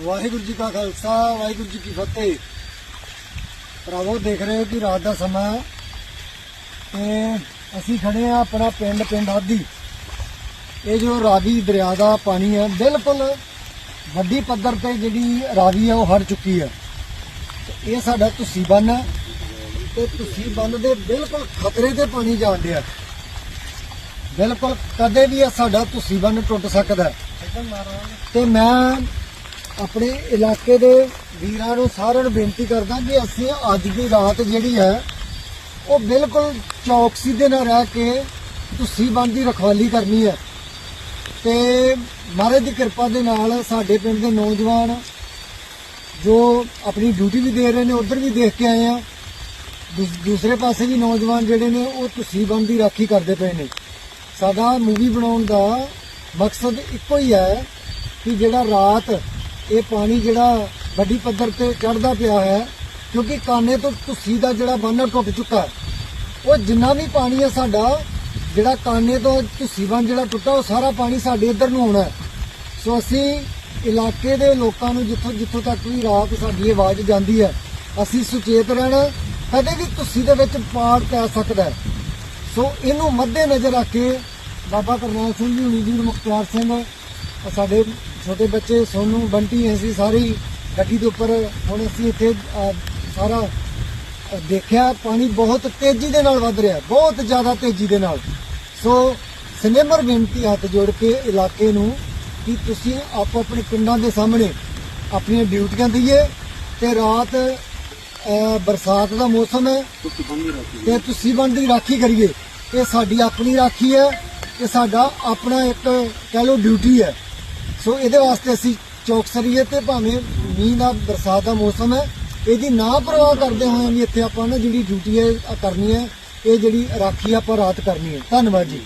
ਵਾਹਿਗੁਰੂ ਜੀ ਕਾ ਖਾਲਸਾ ਵਾਹਿਗੁਰੂ ਜੀ ਕੀ ਫਤਿਹ। ਭਰਾਵੋ ਦੇਖ ਰਹੇ ਹੋ ਕਿ ਰਾਤ ਦਾ ਸਮਾਂ ਤੇ ਅਸੀਂ ਖੜੇ ਆ ਆਪਣਾ ਪਿੰਡ ਪਿੰਡ ਆਦੀ। ਇਹ ਜੋ ਰਾਵੀ ਦਰਿਆ ਦਾ ਪਾਣੀ ਹੈ ਬਿਲਕੁਲ ਵੱਡੀ ਪੱਧਰ ਤੇ ਜਿਹੜੀ ਰਾਵੀ ਹੈ ਉਹ ਹੜ ਚੁੱਕੀ ਹੈ। ਇਹ ਸਾਡਾ ਤੁਸੀਂ ਬੰਨ ਹੈ ਤੇ ਤੁਸੀਂ ਬੰਨ ਦੇ ਬਿਲਕੁਲ ਖਤਰੇ ਤੇ ਪਾਣੀ ਜਾਣ ਡਿਆ ਬਿਲਕੁਲ ਕਦੇ ਵੀ ਇਹ ਸਾਡਾ ਤੁਸੀਂ ਬੰਨ ਟੁੱਟ ਸਕਦਾ ਤੇ ਮੈਂ ਆਪਣੇ ਇਲਾਕੇ ਦੇ ਵੀਰਾਂ ਨੂੰ ਸਾਰਿਆਂ ਨੂੰ ਬੇਨਤੀ ਕਰਦਾ ਕਿ ਅਸੀਂ ਅੱਜ ਦੀ ਰਾਤ ਜਿਹੜੀ ਹੈ, ਉਹ ਬਿਲਕੁਲ ਚੌਕਸੀ ਦੇ ਨਾਲ ਰਹਿ ਕੇ ਤੁਸੀਂ ਬੰਨ ਦੀ ਰਖਵਾਲੀ ਕਰਨੀ ਹੈ। ਤੇ ਮਹਾਰਾਜ ਦੀ ਕਿਰਪਾ ਦੇ ਨਾਲ ਸਾਡੇ ਪਿੰਡ ਦੇ ਨੌਜਵਾਨ ਜੋ ਆਪਣੀ ਡਿਊਟੀ ਵੀ ਦੇ ਰਹੇ ਨੇ, ਉਧਰ ਵੀ ਦੇਖ ਕੇ ਆਏ ਆ। ਦੂਸ- ਦੂਸਰੇ ਪਾਸੇ ਵੀ ਨੌਜਵਾਨ ਜਿਹੜੇ ਨੇ, ਉਹ ਤੁਸੀਂ ਬੰਨ ਦੀ ਰਾਖੀ ਕਰਦੇ ਪਏ ਨੇ। ਸਾਡਾ ਮੂਵੀ ਬਣਾਉਣ ਦਾ ਮਕਸਦ ਇੱਕੋ ਹੀ ਹੈ ਕਿ ਜਿਹੜਾ ਰਾਤ ਇਹ ਪਾਣੀ ਜਿਹੜਾ ਵੱਡੀ ਪੱਧਰ ਤੇ ਚੜਦਾ ਪਿਆ ਹੈ, ਕਿਉਂਕਿ ਕਾਨੇ ਤੋਂ ਤੁਸੀਂ ਦਾ ਜਿਹੜਾ ਬੰਨ੍ਹ ਟੁੱਟ ਚੁੱਕਾ ਹੈ, ਉਹ ਜਿੰਨਾ ਵੀ ਪਾਣੀ ਹੈ ਸਾਡਾ, ਜਿਹੜਾ ਕਾਨੇ ਤੋਂ ਤੁਸੀਂ ਬੰਨ ਜਿਹੜਾ ਟੁੱਟਾ, ਉਹ ਸਾਰਾ ਪਾਣੀ ਸਾਡੇ ਇੱਧਰ ਨੂੰ ਆਉਣਾ ਸੋ ਅਸੀਂ ਇਲਾਕੇ ਦੇ ਲੋਕਾਂ ਨੂੰ ਜਿੱਥੋਂ ਜਿੱਥੋਂ ਤੱਕ ਵੀ ਰਾਤ ਸਾਡੀ ਆਵਾਜ਼ ਜਾਂਦੀ ਹੈ, ਅਸੀਂ ਸੁਚੇਤ ਰਹਿਣਾ ਕਦੇ ਵੀ ਤੁਸੀਂ ਦੇ ਵਿੱਚ ਪਾੜ ਪੈ ਸਕਦਾ ਹੈ। ਸੋ ਇਹਨੂੰ ਮੱਦੇ ਨਜ਼ਰ ਰੱਖ ਕੇ ਬਾਬਾ ਕਰਨਾਲ ਸਿੰਘ ਜੀ ਹੁਣੀ ਜੀ ਮੁਖਤਿਆਰ ਸਿੰਘ, ਸਾਡੇ ਛੋਟੇ ਬੱਚੇ ਸੋਨੂ ਬੰਟੀ ਅਸੀਂ ਸਾਰੀ ਗੱਡੀ ਦੇ ਉੱਪਰ ਹੁਣ ਅਸੀਂ ਇੱਥੇ ਸਾਰਾ ਦੇਖਿਆ ਪਾਣੀ ਬਹੁਤ ਤੇਜ਼ੀ ਦੇ ਨਾਲ ਵੱਧ ਰਿਹਾ ਬਹੁਤ ਜ਼ਿਆਦਾ ਤੇਜ਼ੀ ਦੇ ਨਾਲ। ਸੋ ਸਿਨੇਮਰ ਬੇਨਤੀ ਹੱਥ ਜੋੜ ਕੇ ਇਲਾਕੇ ਨੂੰ ਕਿ ਤੁਸੀਂ ਆਪੋ ਆਪਣੇ ਪਿੰਡਾਂ ਦੇ ਸਾਹਮਣੇ ਆਪਣੀਆਂ ਡਿਊਟੀਆਂ ਦਈਏ ਤੇ ਰਾਤ ਬਰਸਾਤ ਦਾ ਮੌਸਮ ਹੈ ਤੇ ਤੁਸੀਂ ਬੰਦ ਰਾਖੀ ਕਰੀਏ। ਇਹ ਸਾਡੀ ਆਪਣੀ ਰਾਖੀ ਹੈ ਇਹ ਸਾਡਾ ਆਪਣਾ ਇੱਕ ਕਹਿ ਲਓ ਡਿਊਟੀ ਹੈ। ਸੋ ਇਹਦੇ ਵਾਸਤੇ ਅਸੀਂ ਚੌਕਸਰੀਏ ਤੇ ਭਾਵੇਂ ਮੀਂਹ ਦਾ ਬਰਸਾਤ ਦਾ ਮੌਸਮ ਹੈ, ਇਹਦੀ ਨਾ ਪਰਵਾਹ ਕਰਦੇ ਹੋਏ ਵੀ ਇੱਥੇ ਆਪਾਂ ਨਾ ਜਿਹੜੀ ਡਿਊਟੀ ਹੈ ਕਰਨੀ ਹੈ, ਇਹ ਜਿਹੜੀ ਰਾਖੀ ਆਪਾਂ ਰਾਤ ਕਰਨੀ ਹੈ। ਧੰਨਵਾਦ ਜੀ।